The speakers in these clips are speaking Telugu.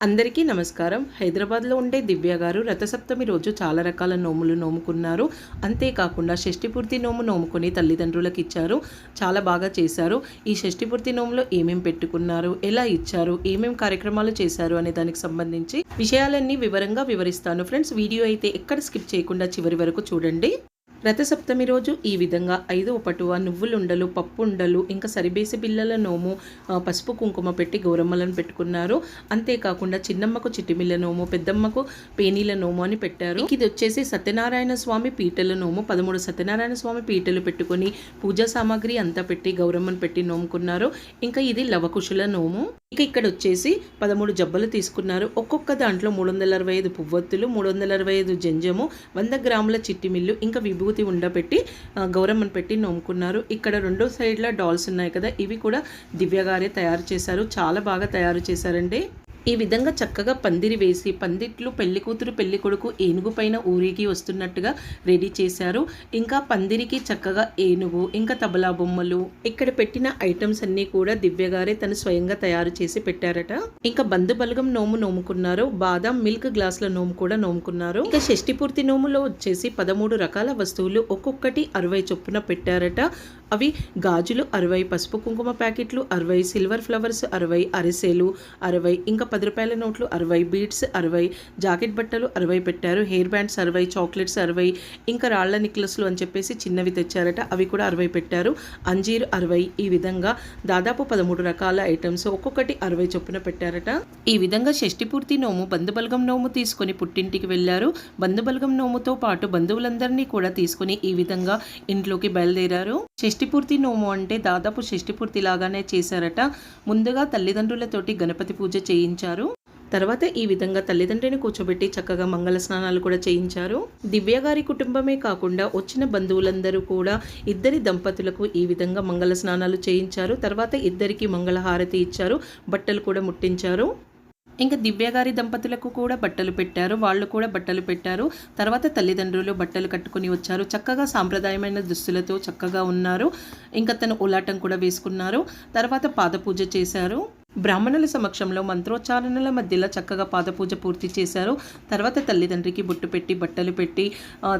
అందరికీ నమస్కారం. హైదరాబాద్లో ఉండే దివ్య గారు రథసప్తమి రోజు చాలా రకాల నోములు నోముకున్నారు. అంతేకాకుండా షష్ఠిపూర్తి నోము నోముకొని తల్లిదండ్రులకు ఇచ్చారు. చాలా బాగా చేశారు. ఈ షష్ఠిపూర్తి నోములో ఏమేం పెట్టుకున్నారు? ఎలా ఇచ్చారు? ఏమేం కార్యక్రమాలు చేశారు? అనే దానికి సంబంధించి విషయాలన్నీ వివరంగా వివరిస్తాను. ఫ్రెండ్స్ వీడియో అయితే ఎక్కడ స్కిప్ చేయకుండా చివరి వరకు చూడండి. రథసప్తమి రోజు ఈ విధంగా ఐదు పటువ నువ్వులుండలు పప్పు ఉండలు ఇంకా సరిబేసి బిళ్ళల నోము పసుపు కుంకుమ పెట్టి గౌరమ్మలను పెట్టుకున్నారు. అంతేకాకుండా చిన్నమ్మకు చిట్టిమిల్ల నోము పెద్దమ్మకు పేనీల నోము అని పెట్టారు. ఇది వచ్చేసి సత్యనారాయణ స్వామి పీటల నోము. పదమూడు సత్యనారాయణ స్వామి పీటలు పెట్టుకొని పూజా సామాగ్రి అంతా పెట్టి గౌరమ్మను పెట్టి నోముకున్నారు. ఇంకా ఇది లవకుశుల నోము. ఇక ఇక్కడ వచ్చేసి పదమూడు జబ్బలు తీసుకున్నారు. ఒక్కొక్క దాంట్లో మూడు వందల అరవై ఐదు పువ్వొత్తులు మూడు వందల అరవై ఐదు జంజము వంద గ్రాముల చిట్టిమిల్లు ఇంకా విభూతి ఉండబెట్టి గౌరమ్మను పెట్టి నోముకున్నారు. ఇక్కడ రెండో సైడ్లో డాల్స్ ఉన్నాయి కదా ఇవి కూడా దివ్యగారే తయారు చేశారు. చాలా బాగా తయారు చేశారండి. ఈ విధంగా చక్కగా పందిరి వేసి పందిట్లు పెళ్ళి కూతురు పెళ్ళి కొడుకు ఏనుగు పైన ఊరికి వస్తున్నట్టుగా రెడీ చేశారు. ఇంకా పందిరికి చక్కగా ఏనుగు ఇంకా తబలా బొమ్మలు ఇక్కడ పెట్టిన ఐటమ్స్ అన్ని కూడా దివ్య గారే తను స్వయంగా తయారు చేసి పెట్టారట. ఇంకా బంధు బలగం నోము నోముకున్నారు. బాదం మిల్క్ గ్లాసుల నోము కూడా నోముకున్నారు. ఇంకా షష్టి పూర్తి నోములో వచ్చేసి పదమూడు రకాల వస్తువులు ఒక్కొక్కటి అరవై చొప్పున పెట్టారట. అవి గాజులు అరవై పసుపు కుంకుమ ప్యాకెట్లు అరవై సిల్వర్ ఫ్లవర్స్ అరవై అరిసెలు అరవై ఇంకా పది రూపాయల నోట్లు అరవై బీడ్స్ అరవై జాకెట్ బట్టలు అరవై పెట్టారు హెయిర్ బ్యాండ్స్ అరవై చాక్లెట్స్ అరవై ఇంకా రాళ్ళ నిక్లెస్లు అని చెప్పేసి చిన్నవి తెచ్చారట. అవి కూడా అరవై పెట్టారు. అంజీర్ అరవై ఈ విధంగా దాదాపు పదమూడు రకాల ఐటమ్స్ ఒక్కొక్కటి అరవై చొప్పున పెట్టారట. ఈ విధంగా షష్టిపూర్తి నోము బంధుబలగం నోము తీసుకొని పుట్టింటికి వెళ్ళారు. బంధుబలగం నోముతో పాటు బంధువులందరినీ కూడా తీసుకుని ఈ విధంగా ఇంట్లోకి బయలుదేరారు. షష్టిపూర్తి నోము అంటే దాదాపు షష్టిపూర్తి లాగానే చేశారట. ముందుగా తల్లిదండ్రులతోటి గణపతి పూజ చేయించారు. తర్వాత ఈ విధంగా తల్లిదండ్రిని కూర్చోబెట్టి చక్కగా మంగళ స్నానాలు కూడా చేయించారు. దివ్య గారి కుటుంబమే కాకుండా వచ్చిన బంధువులందరూ కూడా ఇద్దరి దంపతులకు ఈ విధంగా మంగళ స్నానాలు చేయించారు. తర్వాత ఇద్దరికి మంగళహారతి ఇచ్చారు. బట్టలు కూడా ముట్టించారు. ఇంకా దివ్య గారి దంపతులకు కూడా బట్టలు పెట్టారు. వాళ్ళు కూడా బట్టలు పెట్టారు. తర్వాత తల్లిదండ్రులు బట్టలు కట్టుకుని వచ్చారు. చక్కగా సాంప్రదాయమైన దుస్తులతో చక్కగా ఉన్నారు. ఇంకా తను ఉలాటం కూడా వేసుకున్నారు. తర్వాత పాద పూజ చేశారు. బ్రాహ్మణుల సమక్షంలో మంత్రోచ్చారణల మధ్యలో చక్కగా పాదపూజ పూర్తి చేశారు. తర్వాత తల్లిదండ్రికి బొట్టు పెట్టి బట్టలు పెట్టి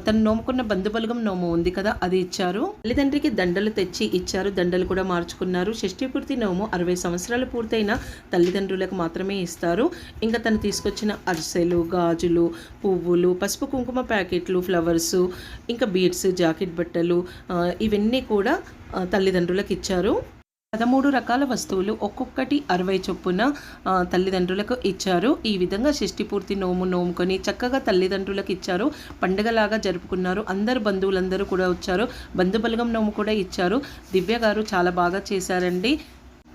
తను నోముకున్న బంధుబలగం నోము ఉంది కదా అది ఇచ్చారు. తల్లిదండ్రికి దండలు తెచ్చి ఇచ్చారు. దండలు కూడా మార్చుకున్నారు. షష్ఠీపూర్తి నోము అరవై సంవత్సరాలు పూర్తయిన తల్లిదండ్రులకు మాత్రమే ఇస్తారు. ఇంకా తను తీసుకొచ్చిన అరిసెలు గాజులు పువ్వులు పసుపు కుంకుమ ప్యాకెట్లు ఫ్లవర్స్ ఇంకా బీడ్స్ జాకెట్ బట్టలు ఇవన్నీ కూడా తల్లిదండ్రులకు ఇచ్చారు. పదమూడు రకాల వస్తువులు ఒక్కొక్కటి అరవై చొప్పున తల్లిదండ్రులకు ఇచ్చారు. ఈ విధంగా షష్టి పూర్తి నోము నోముకొని చక్కగా తల్లిదండ్రులకు ఇచ్చారు. పండగలాగా జరుపుకున్నారు. అందరు బంధువులందరూ కూడా వచ్చారు. బంధుబలగం నోము కూడా ఇచ్చారు. దివ్య గారు చాలా బాగా చేశారండి.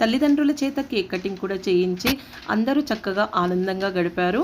తల్లిదండ్రుల చేత కేక్ కటింగ్ కూడా చేయించి అందరూ చక్కగా ఆనందంగా గడిపారు.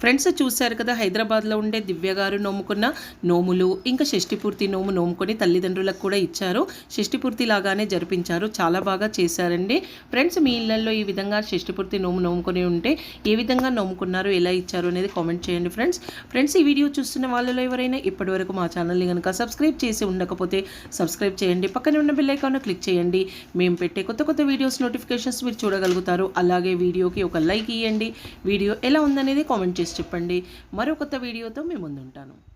ఫ్రెండ్స్ చూశారు కదా హైదరాబాద్లో ఉండే దివ్య గారు నోముకున్న నోములు ఇంకా షష్టిపూర్తి నోము నోముకొని తల్లిదండ్రులకు కూడా ఇచ్చారు. షష్టిపూర్తి లాగానే జరిపించారు. చాలా బాగా చేశారండి. ఫ్రెండ్స్ మీ ఇళ్ళలో ఈ విధంగా షష్టిపూర్తి నోము నోముకొని ఉంటే ఏ విధంగా నోముకున్నారు ఎలా ఇచ్చారు అనేది కామెంట్ చేయండి ఫ్రెండ్స్. ఫ్రెండ్స్ ఈ వీడియో చూస్తున్న వాళ్ళలో ఎవరైనా ఇప్పటివరకు మా ఛానల్ని కనుక సబ్స్క్రైబ్ చేసి ఉండకపోతే సబ్స్క్రైబ్ చేయండి. పక్కనే ఉన్న బెల్లైకాన్ క్లిక్ చేయండి. మేము పెట్టే కొత్త కొత్త వీడియోస్ నోటిఫికేషన్స్ మీరు చూడగలుగుతారు. అలాగే వీడియోకి ఒక లైక్ ఇవ్వండి వీడియో ఎలా ఉందనేది కామెంట్ చేసి చెప్పండి. మరో కొత్త వీడియోతో మేము ముందుంటాను.